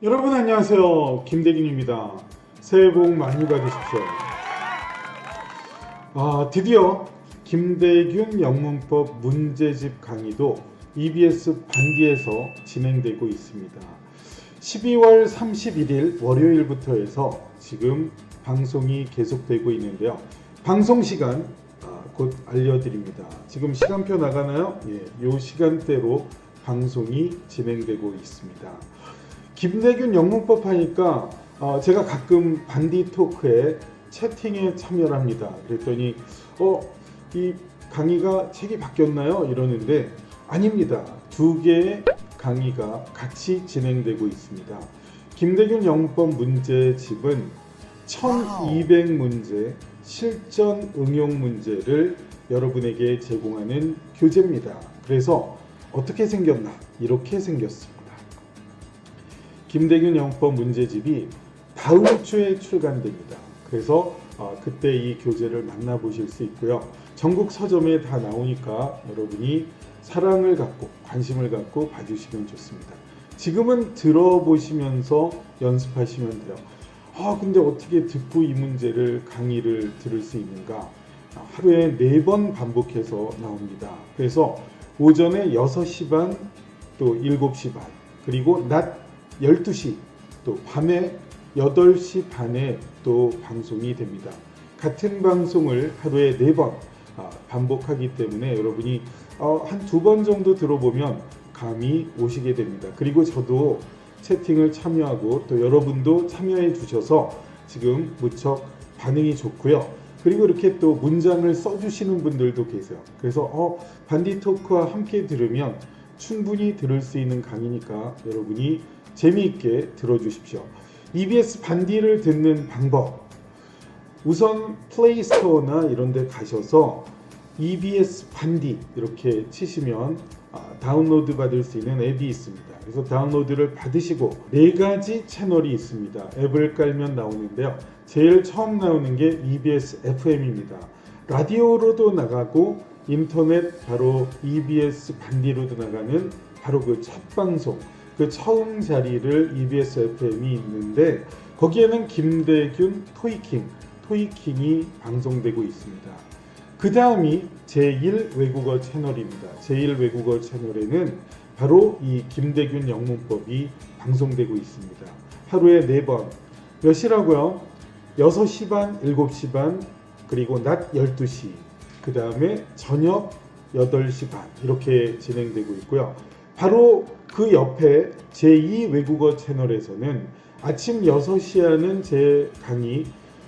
여러분 안녕하세요. 김대균입니다. 새해 복 많이 받으십시오. 아, 드디어 김대균 영문법 문제집 강의도 EBS 반디에서 진행되고 있습니다. 12월 31일 월요일부터 해서 지금 방송이 계속되고 있는데요. 방송 시간 아, 곧 알려드립니다. 지금 시간표 나가나요? 예, 요 시간대로 방송이 진행되고 있습니다. 김대균 영문법 하니까 어, 제가 가끔 반디 토크에 채팅에 참여를 합니다. 그랬더니 어, 이 강의가 책이 바뀌었나요? 이러는데 아닙니다. 두 개의 강의가 같이 진행되고 있습니다. 김대균 영문법 문제집은 1200문제 실전 응용 문제를 여러분에게 제공하는 교재입니다. 그래서 어떻게 생겼나? 이렇게 생겼습니다. 김대균 영법 문제집이 다음 주에 출간됩니다. 그래서 어, 그때 이 교재를 만나보실 수 있고요. 전국 서점에 다 나오니까 여러분이 사랑을 갖고 관심을 갖고 봐주시면 좋습니다. 지금은 들어보시면서 연습하시면 돼요. 아 근데 어떻게 듣고 이 문제를 강의를 들을 수 있는가? 아, 하루에 네 번 반복해서 나옵니다. 그래서 오전에 6시 반, 또 7시 반, 그리고 낮 12시, 또 밤에 8시 반에 또 방송이 됩니다. 같은 방송을 하루에 4번 아, 반복하기 때문에 여러분이 어, 한두 번 정도 들어보면 감이 오시게 됩니다. 그리고 저도 채팅을 참여하고 또 여러분도 참여해 주셔서 지금 무척 반응이 좋고요. 그리고 이렇게 또 문장을 써주시는 분들도 계세요. 그래서 어, 반디 토크와 함께 들으면 충분히 들을 수 있는 강의니까 여러분이 재미있게 들어주십시오. EBS 반디를 듣는 방법. 우선 플레이스토어나 이런 데 가셔서 EBS 반디 이렇게 치시면 아, 다운로드 받을 수 있는 앱이 있습니다. 그래서 다운로드를 받으시고 네 가지 채널이 있습니다. 앱을 깔면 나오는데요. 제일 처음 나오는 게 EBS FM입니다. 라디오로도 나가고 인터넷 바로 EBS 반디로도 나가는 바로 그 첫 방송 그 처음 자리를 EBS FM이 있는데 거기에는 김대균 토이킹 토이킹이 방송되고 있습니다. 그 다음이 제1 외국어 채널입니다. 제1 외국어 채널에는 바로 이 김대균 영문법이 방송되고 있습니다. 하루에 4번. 몇 시라고요? 6시 반, 7시 반, 그리고 낮 12시. 그 다음에 저녁 8시 반. 이렇게 진행되고 있고요. 바로 그 옆에 제2 외국어 채널에서는 아침 6시에 하는 제 강의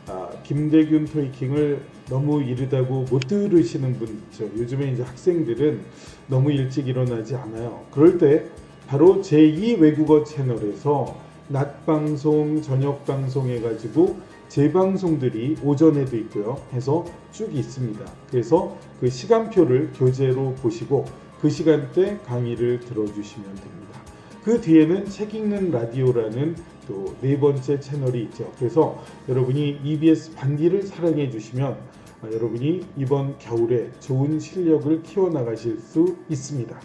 아, 김대균 토이킹을 너무 이르다고 못 들으시는 분 있죠. 요즘에 이제 학생들은 너무 일찍 일어나지 않아요. 그럴 때 바로 제2 외국어 채널에서 낮 방송, 저녁 방송 해가지고 재방송들이 오전에도 있고요. 해서 쭉 있습니다. 그래서 그 시간표를 교재로 보시고 그 시간대 강의를 들어주시면 됩니다. 그 뒤에는 책 읽는 라디오라는 또 네 번째 채널이 있죠. 그래서 여러분이 EBS 반디를 사랑해 주시면 아, 여러분이 이번 겨울에 좋은 실력을 키워나가실 수 있습니다.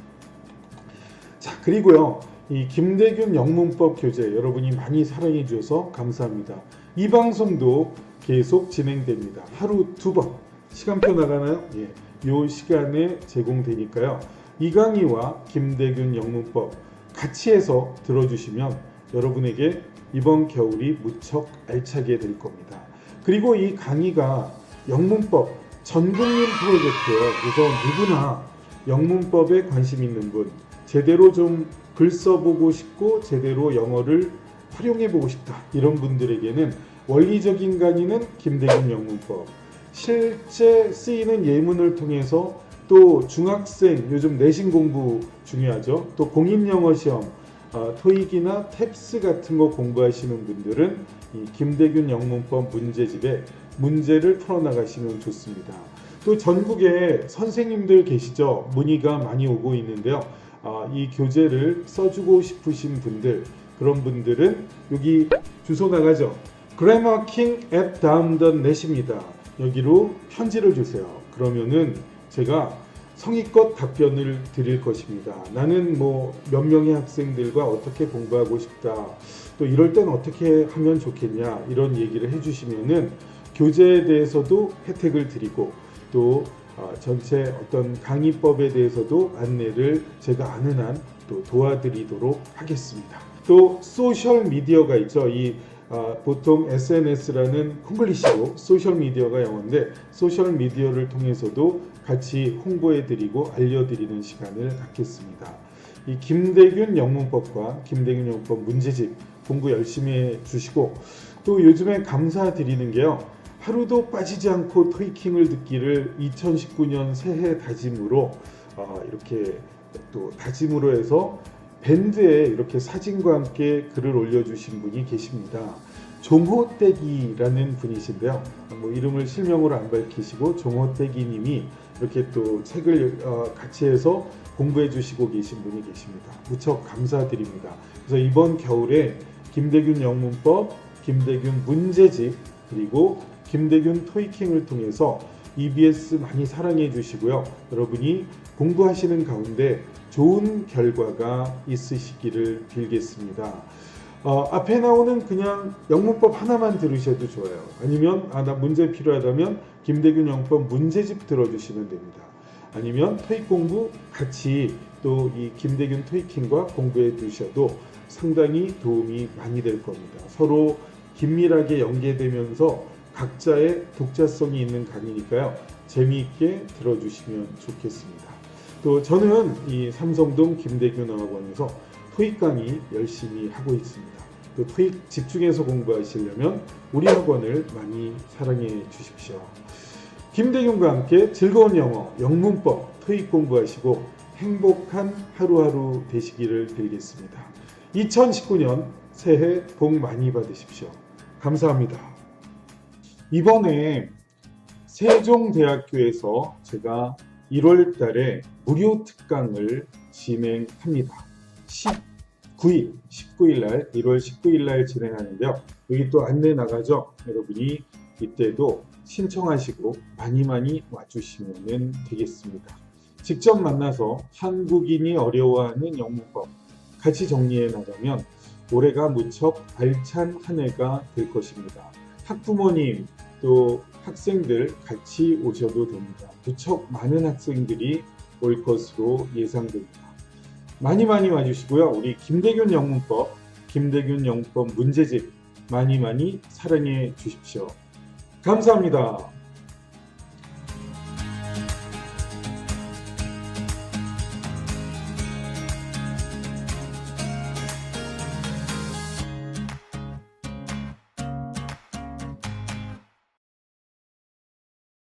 자, 그리고요. 이 김대균 영문법 교재 여러분이 많이 사랑해 주셔서 감사합니다. 이 방송도 계속 진행됩니다. 하루 두 번. 시간표 나가나요? 예. 요 시간에 제공되니까요. 이 강의와 김대균 영문법 같이 해서 들어주시면 여러분에게 이번 겨울이 무척 알차게 될 겁니다. 그리고 이 강의가 영문법 전국민 프로젝트예요. 그래서 누구나 영문법에 관심 있는 분, 제대로 좀 글 써보고 싶고 제대로 영어를 활용해 보고 싶다 이런 분들에게는 원리적인 강의는 김대균 영문법, 실제 쓰이는 예문을 통해서 또 중학생 요즘 내신 공부 중요하죠. 또 공인 영어 시험 어, 토익이나 탭스 같은 거 공부하시는 분들은 이 김대균 영문법 문제집에 문제를 풀어나가시면 좋습니다. 또 전국에 선생님들 계시죠? 문의가 많이 오고 있는데요. 아, 이 교재를 써주고 싶으신 분들 그런 분들은 여기 주소 나가죠. grammar king at down.net입니다. 여기로 편지를 주세요. 그러면은 제가 성의껏 답변을 드릴 것입니다. 나는 뭐 몇 명의 학생들과 어떻게 공부하고 싶다. 또 이럴 땐 어떻게 하면 좋겠냐 이런 얘기를 해주시면은 교재에 대해서도 혜택을 드리고 또 어, 전체 어떤 강의법에 대해서도 안내를 제가 아는 한 또 도와드리도록 하겠습니다. 또 소셜 미디어가 있죠. 이 아, 보통 SNS라는 콩글리시고 소셜 미디어가 영어인데 소셜 미디어를 통해서도 같이 홍보해드리고 알려드리는 시간을 갖겠습니다. 이 김대균 영문법과 김대균 영문법 문제집 공부 열심히 해주시고 또 요즘에 감사드리는 게요. 하루도 빠지지 않고 토이킹을 듣기를 2019년 새해 다짐으로 어, 이렇게 또 다짐으로 해서 밴드에 이렇게 사진과 함께 글을 올려주신 분이 계십니다. 종호떼기라는 분이신데요. 뭐 이름을 실명으로 안 밝히시고 종호떼기님이 이렇게 또 책을 어, 같이 해서 공부해 주시고 계신 분이 계십니다. 무척 감사드립니다. 그래서 이번 겨울에 김대균 영문법, 김대균 문제집 그리고 김대균 토이킹을 통해서 EBS 많이 사랑해 주시고요. 여러분이 공부하시는 가운데 좋은 결과가 있으시기를 빌겠습니다. 어, 앞에 나오는 그냥 영문법 하나만 들으셔도 좋아요. 아니면 아, 나 문제 필요하다면 김대균 영법 문제집 들어주시면 됩니다. 아니면 토익 공부 같이 또 이 김대균 토익킹과 공부해 두셔도 상당히 도움이 많이 될 겁니다. 서로 긴밀하게 연계되면서 각자의 독자성이 있는 강의니까요. 재미있게 들어주시면 좋겠습니다. 또 저는 이 삼성동 김대균 어학원에서 토익 강의 열심히 하고 있습니다. 또 토익 집중해서 공부하시려면 우리 학원을 많이 사랑해 주십시오. 김대균과 함께 즐거운 영어, 영문법, 토익 공부하시고 행복한 하루하루 되시기를 빌겠습니다. 2019년 새해 복 많이 받으십시오. 감사합니다. 이번에 세종대학교에서 제가 1월 달에 무료 특강을 진행합니다. 19일, 19일 날, 1월 19일 날 진행하는데요. 여기 또 안내 나가죠? 여러분이 이때도 신청하시고 많이 많이 와주시면 되겠습니다. 직접 만나서 한국인이 어려워하는 영문법 같이 정리해 나가면 올해가 무척 알찬 한 해가 될 것입니다. 학부모님 또 학생들 같이 오셔도 됩니다. 무척 많은 학생들이 올 것으로 예상됩니다. 많이 많이 와주시고요. 우리 김대균 영문법, 김대균 영문법 문제집 많이 많이 사랑해 주십시오. 감사합니다.